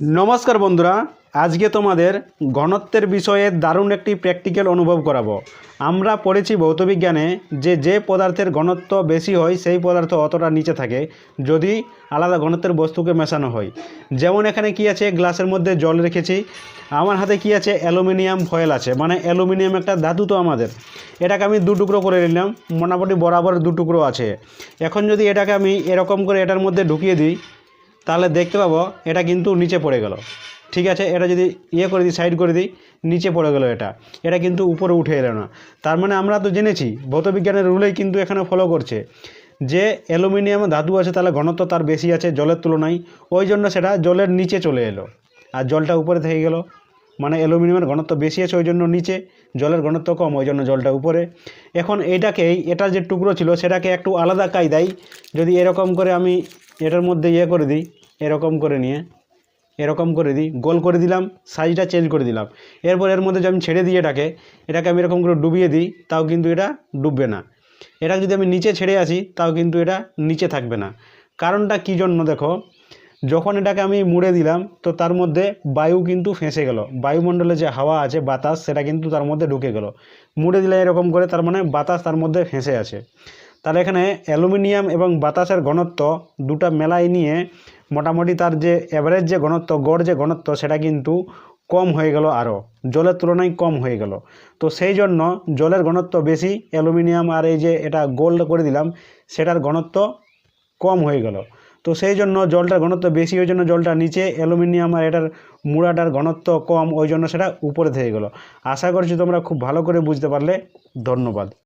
নমস্কার বন্ধুরা, আজকে তোমাদের ঘনত্বের বিষয়ে দারুণ একটি প্র্যাকটিক্যাল অনুভব করাবো। আমরা পড়েছি ভৌতবিজ্ঞানে যে যে পদার্থের ঘনত্ব বেশি হয়, সেই পদার্থ অতটা নিচে থাকে, যদি আলাদা ঘনত্বের বস্তুকে মেশানো হয়। যেমন এখানে কি আছে, গ্লাসের মধ্যে জল রেখেছি। আমার হাতে কি আছে, অ্যালুমিনিয়াম ফয়েল আছে। মানে অ্যালুমিনিয়াম একটা ধাতু তো আমাদের। এটাকে আমি দু টুকরো করে নিলাম, মোটামুটি বরাবর দু টুকরো আছে। এখন যদি এটাকে আমি এরকম করে এটার মধ্যে ঢুকিয়ে দিই তাহলে দেখতে পাবো এটা কিন্তু নিচে পড়ে গেল। ঠিক আছে? এটা যদি ইয়ে করে দিই সাইড করে দিই, নিচে পড়ে গেল এটা। এটা কিন্তু উপরে উঠে এলো না। তার মানে আমরা তো জেনেছি, ভৌতবিজ্ঞানের রুলেই কিন্তু এখানে ফলো করছে। যে অ্যালুমিনিয়াম ধাতু আছে, তাহলে ঘনত্ব তার বেশি আছে, জলের তুলনায়। ওই জন্য সেটা জলের নিচে চলে এলো। আর জলটা উপরে থেকে গেল। মানে অ্যালুমিনিয়ামের ঘনত্ব বেশি আছে, ওই জন্য নিচে। জলের ঘনত্ব কম, ওই জন্য জলটা উপরে। এখন এইটাকেই এটা যে টুকরো ছিল, সেটাকে একটু আলাদা কায়দায় যদি এরকম করে আমি এটার মধ্যে ইয়ে করে দিই এরকম করে নিয়ে, এরকম করে দিই, গোল করে দিলাম সাইজটা চেঞ্জ করে দিলাম। এরপর এর মধ্যে আমি ছেড়ে দিই এটাকে এটাকে আমি এরকম করে ডুবিয়ে দিই, তাও কিন্তু এটা ডুববে না। এটা যদি আমি নিচে ছেড়ে আসি, তাও কিন্তু এটা নিচে থাকবে না। কারণটা কী জন্য দেখো, যখন এটাকে আমি মুড়ে দিলাম, তো তার মধ্যে বায়ু কিন্তু ফেঁসে গেল। বায়ুমণ্ডলে যে হাওয়া আছে, বাতাস, সেটা কিন্তু তার মধ্যে ঢুকে গেল। মুড়ে দিলে এরকম করে তার মানে বাতাস তার মধ্যে ফেঁসে আছে। তাহলে এখানে অ্যালুমিনিয়াম এবং বাতাসের ঘনত্ব দুটা মেলায় নিয়ে মোটামুটি তার যে অ্যাভারেজ যে ঘনত্ব, গড় যে ঘনত্ব, সেটা কিন্তু কম হয়ে গেল আরও। জলের তুলনায় কম হয়ে গেল। তো সেই জন্য জলের ঘনত্ব বেশি, অ্যালুমিনিয়াম আর এই যে এটা গোল্ড করে দিলাম, সেটার ঘনত্ব কম হয়ে গেল। তো সেই জন্য জলটার ঘনত্ব বেশি, ওই জন্য জলটা নিচে, অ্যালুমিনিয়াম আর এটার মুড়াটার ঘনত্ব কম, ওই জন্য সেটা উপরে থেকে গেলো। আশা করছি তোমরা খুব ভালো করে বুঝতে পারলে। ধন্যবাদ।